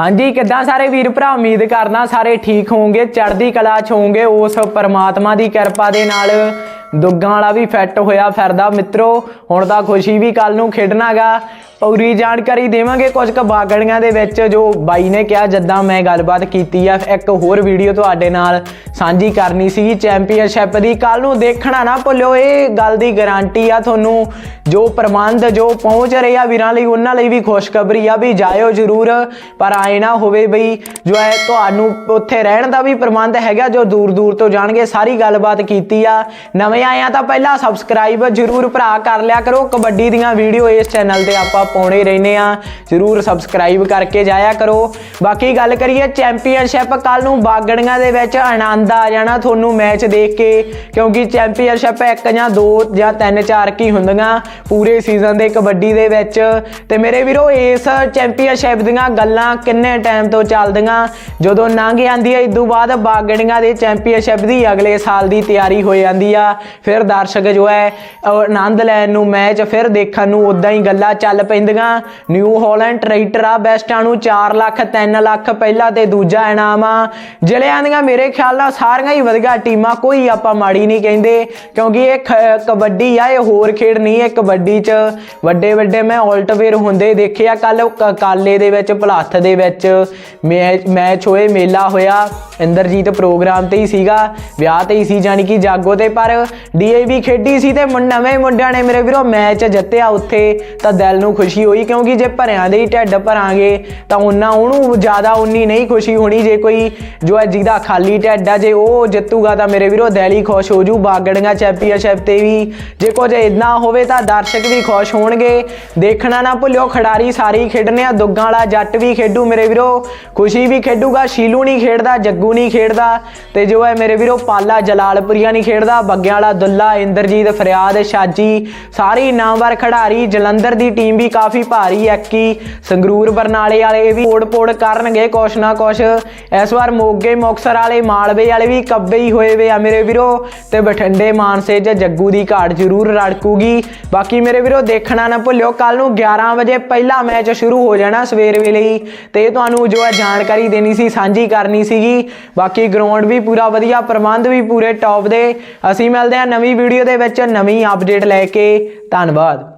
ਹਾਂਜੀ, ਕਿੱਦਾਂ ਸਾਰੇ ਵੀਰ ਭਰਾ? ਉਮੀਦ ਕਰਦਾ ਸਾਰੇ ਠੀਕ ਹੋਵੋਗੇ, ਚੜ੍ਹਦੀ ਕਲਾ ਚ ਹੋਵੋਗੇ, ਉਸ ਪਰਮਾਤਮਾ ਦੀ ਕਿਰਪਾ ਦੇ ਨਾਲ ਦੁੱਗਾਂ ਵਾਲਾ ਵੀ ਫਿੱਟ ਹੋਇਆ ਫਿਰਦਾ। ਮਿੱਤਰੋ, ਹੁਣ ਤਾਂ ਖੁਸ਼ੀ ਵੀ ਕੱਲ ਨੂੰ ਖੇਡਣਾਗਾ। ਪੂਰੀ ਜਾਣਕਾਰੀ ਦੇਵਾਂਗੇ ਕੁਝ ਕੁ ਬਾਗੜੀਆਂ ਦੇ ਵਿੱਚ ਜੋ ਬਾਈ ਨੇ ਕਿਹਾ, ਜਦਾਂ ਮੈਂ ਗੱਲਬਾਤ ਕੀਤੀ ਆ, ਇੱਕ ਹੋਰ ਵੀਡੀਓ ਤੁਹਾਡੇ ਨਾਲ ਸਾਂਝੀ ਕਰਨੀ ਸੀ, ਚੈਂਪੀਅਨਸ਼ਿਪ ਦੀ। ਕੱਲ ਨੂੰ ਦੇਖਣਾ ਨਾ ਭੁੱਲਿਓ, ਇਹ ਗੱਲ ਦੀ ਗਾਰੰਟੀ ਆ ਤੁਹਾਨੂੰ ਜੋ ਪ੍ਰਬੰਧ ਜੋ ਪਹੁੰਚ ਰਹੇ ਆ ਵੀਰਾਂ ਲਈ, ਉਹਨਾਂ ਲਈ ਵੀ ਖੁਸ਼ਖਬਰੀ ਆ ਵੀ ਜਾਇਓ ਜ਼ਰੂਰ, ਪਰ ਆਏ ਨਾ ਹੋਵੇ ਬਈ ਜੋ ਹੈ ਤੁਹਾਨੂੰ ਉੱਥੇ ਰਹਿਣ ਦਾ ਵੀ ਪ੍ਰਬੰਧ ਹੈਗਾ, ਜੋ ਦੂਰ ਦੂਰ ਤੋਂ ਜਾਣਗੇ, ਸਾਰੀ ਗੱਲਬਾਤ ਕੀਤੀ ਆ। ਨਵੇਂ ਆਏ ਆ ਤਾਂ ਪਹਿਲਾਂ ਸਬਸਕ੍ਰਾਈਬ ਜ਼ਰੂਰ ਭਰਾ ਕਰ ਲਿਆ ਕਰੋ। ਕਬੱਡੀ ਦੀਆਂ ਵੀਡੀਓ ਇਸ ਚੈਨਲ ਤੇ ਆਪਾਂ ਪਾਉਣੇ ਰਹਿੰਦੇ ਆ। ਜ਼ਰੂਰ ਸਬਸਕ੍ਰਾਈਬ ਕਰਕੇ ਜਾਇਆ ਕਰੋ। ਬਾਕੀ ਗੱਲ ਕਰੀਏ ਚੈਂਪੀਅਨਸ਼ਿਪ ਕੱਲ ਨੂੰ ਬਾਗੜੀਆਂ ਦੇ ਵਿੱਚ ਆਨੰਦ ਆ ਜਾਣਾ ਤੁਹਾਨੂੰ ਮੈਚ ਦੇਖ ਕੇ। ਕਿਉਂਕਿ ਚੈਂਪੀਅਨਸ਼ਿਪ ਇੱਕ ਜਾਂ ਦੋ ਜਾਂ ਤਿੰਨ ਚਾਰ ਕੀ ਹੁੰਦੀਆਂ ਪੂਰੇ ਸੀਜ਼ਨ ਦੇ ਕਬੱਡੀ ਦੇ ਵਿੱਚ। ਤੇ ਮੇਰੇ ਵੀਰੋ, ਇਸ ਚੈਂਪੀਅਨਸ਼ਿਪ ਦੀਆਂ ਗੱਲਾਂ ਕਿੰਨੇ ਟਾਈਮ ਤੋਂ ਚੱਲਦੀਆਂ? ਜਦੋਂ ਲੰਘ ਜਾਂਦੀ ਹੈ ਇਦੋਂ ਬਾਅਦ ਬਾਗੜੀਆਂ ਦੇ ਚੈਂਪੀਅਨਸ਼ਿਪ ਦੀ ਅਗਲੇ ਸਾਲ ਦੀ ਤਿਆਰੀ ਹੋ ਜਾਂਦੀ ਆ। ਫਿਰ ਦਰਸ਼ਕ ਜੋ ਹੈ ਆਨੰਦ ਲੈਣ ਨੂੰ ਮੈਚ ਫਿਰ ਦੇਖਣ ਨੂੰ ਉਦਾਂ ਹੀ ਗੱਲਾਂ ਚੱਲ ਪੈਂਦੀਆਂ। ਨਿਊ ਹਾਲੈਂਡ ਟਰੈਕਟਰ ਆ ਬੈਸਟਾਂ ਨੂੰ 4 ਲੱਖ 3 ਲੱਖ ਪਹਿਲਾ ਤੇ ਦੂਜਾ ਇਨਾਮ ਆ। ਜ਼ਿਲ੍ਹਿਆਂ ਦੀਆਂ ਮੇਰੇ ਖਿਆਲ ਨਾਲ ਸਾਰੀਆਂ ਹੀ ਵਧੀਆ ਟੀਮਾਂ, ਕੋਈ ਆਪਾਂ ਮਾੜੀ ਨਹੀਂ ਕਹਿੰਦੇ, ਕਿਉਂਕਿ ਇਹ ਕਬੱਡੀ ਆ, ਇਹ ਹੋਰ ਖੇਡ ਨਹੀਂ ਹੈ ਕਬੱਡੀ 'ਚ ਵੱਡੇ ਵੱਡੇ ਮੈਂ ਆਲਟਵੇਅਰ ਹੁੰਦੇ ਦੇਖੇ ਆ ਕੱਲ ਕਾਲੇ ਦੇ ਵਿੱਚ, ਭਲੱਥ ਦੇ ਵਿੱਚ ਮੈਚ ਮੈਚ ਹੋਏ, ਮੇਲਾ ਹੋਇਆ, ਇੰਦਰਜੀਤ ਪ੍ਰੋਗਰਾਮ ਤੇ ਹੀ ਸੀਗਾ, ਵਿਆਹ ਤੇ ਹੀ ਸੀ ਜਾਨੀ ਕਿ ਜਾਗੋ ਤੇ, ਪਰ ਡੀਏਵੀ ਖੇਡੀ ਸੀ ਤੇ ਨਵੇਂ ਮੁੰਡਿਆਂ ਨੇ ਮੇਰੇ ਵੀਰੋ ਮੈਚ ਜਿੱਤਿਆ ਉੱਥੇ, ਤਾਂ ਦਿਲ ਨੂੰ ਖੁਸ਼ੀ ਹੋਈ ਕਿਉਂਕਿ ਜੇ ਭਰਿਆਂ ਦੇ ਹੀ ਢਿੱਡ ਭਰਾਂਗੇ ਤਾਂ ਉਹਨਾਂ ਉਹਨੂੰ ਜ਼ਿਆਦਾ ਉਨੀ ਨਹੀਂ ਖੁਸ਼ੀ ਹੋਣੀ। ਜੇ ਕੋਈ ਜੋ ਹੈ ਜਿਹਦਾ ਖਾਲੀ ਢਿੱਡ ਆ, ਜੇ ਉਹ ਜਿੱਤੂਗਾ ਤਾਂ ਮੇਰੇ ਵੀਰੋ ਦਿਲ ਹੀ ਖੁਸ਼ ਹੋ ਜੂ, ਬਾਗੜੀਆਂ, ਚੈਂਪੀਅਨਸ਼ਿਪ ਤੇ ਵੀ। ਜੇ ਕੁਝ ਇਦਾਂ ਹੋਵੇ ਤਾਂ ਦਰਸ਼ਕ ਵੀ ਖੁਸ਼ ਹੋਣਗੇ। ਦੇਖਣਾ ਨਾ ਭੁੱਲਿਓ, ਖਿਡਾਰੀ ਸਾਰੇ ਹੀ ਖੇਡਣੇ ਆ, ਦੁੱਗਾਂ ਵਾਲਾ ਜੱਟ ਵੀ ਖੇਡੂ ਮੇਰੇ ਵੀਰੋ। ਖੁਸ਼ੀ ਵੀ ਖੇਡੂਗਾ, ਸ਼ੀਲੂ ਨਹੀਂ ਖੇਡਦਾ, ਜੱਗੂ ਨਹੀਂ ਖੇਡਦਾ। ਤੇ ਜੋ ਹੈ ਮੇਰੇ ਵੀਰੋ ਪਾਲਾ ਜਲਾਲਪੁਰੀਆ ਨਹੀਂ ਖੇਡਦਾ, ਬੱਗਿਆਂ ਵਾਲਾ ਦੁੱਲਾ, ਇੰਦਰਜੀਤ, ਫਰਿਆਦ, ਸ਼ਾਜੀ, ਸਾਰੇ ਨਾਮਵਰ ਖਿਡਾਰੀ, ਜਲੰਧਰ ਦੀ ਟੀਮ ਵੀ ਕਾਫੀ ਭਾਰੀ ਐਕੀ ਸੰਗਰੂਰ, ਬਰਨਾਲੇ ਵਾਲੇ ਵੀ ਪੋੜ-ਪੋੜ ਕਰਨਗੇ, ਕੁਛ ਨਾ ਕੁਛ। ਇਸ ਵਾਰ ਮੋਗੇ ਮੁਕਸਰ ਵਾਲੇ, ਮਾਲਵੇ ਵਾਲੇ ਵੀ ਕੱਬੇ ਹੀ ਹੋਏ ਵੇ ਆ ਮੇਰੇ ਵੀਰੋ। ਤੇ ਬਠਿੰਡੇ, ਮਾਨਸੇ 'ਚ ਜੱਗੂ ਦੀ ਘਾਟ ਜ਼ਰੂਰ ਰੜਕੂਗੀ। ਬਾਕੀ ਮੇਰੇ ਵੀਰੋ, ਦੇਖਣਾ ਨਾ ਭੁੱਲਿਓ ਕੱਲ ਨੂੰ 11 ਵਜੇ ਪਹਿਲਾ ਮੈਚ ਸ਼ੁਰੂ ਹੋ ਜਾਣਾ ਸਵੇਰ ਵੇਲੇ ਹੀ। ਤੇ ਤੁਹਾਨੂੰ ਜੋ ਹੈ ਜਾਣਕਾਰੀ ਦੇਣੀ ਸੀ, ਸਾਂਝੀ ਕਰਨੀ ਸੀਗੀ। ਬਾਕੀ ਗਰਾਊਂਡ ਵੀ ਪੂਰਾ ਵਧੀਆ, ਪ੍ਰਬੰਧ ਵੀ ਪੂਰੇ ਟੌਪ ਦੇ। ਅਸੀਂ ਮਿਲਦੇ ਹਾਂ ਨਵੀਂ ਵੀਡੀਓ ਦੇ ਵਿੱਚ, ਨਵੀਂ ਅਪਡੇਟ ਲੈ ਕੇ। ਧੰਨਵਾਦ।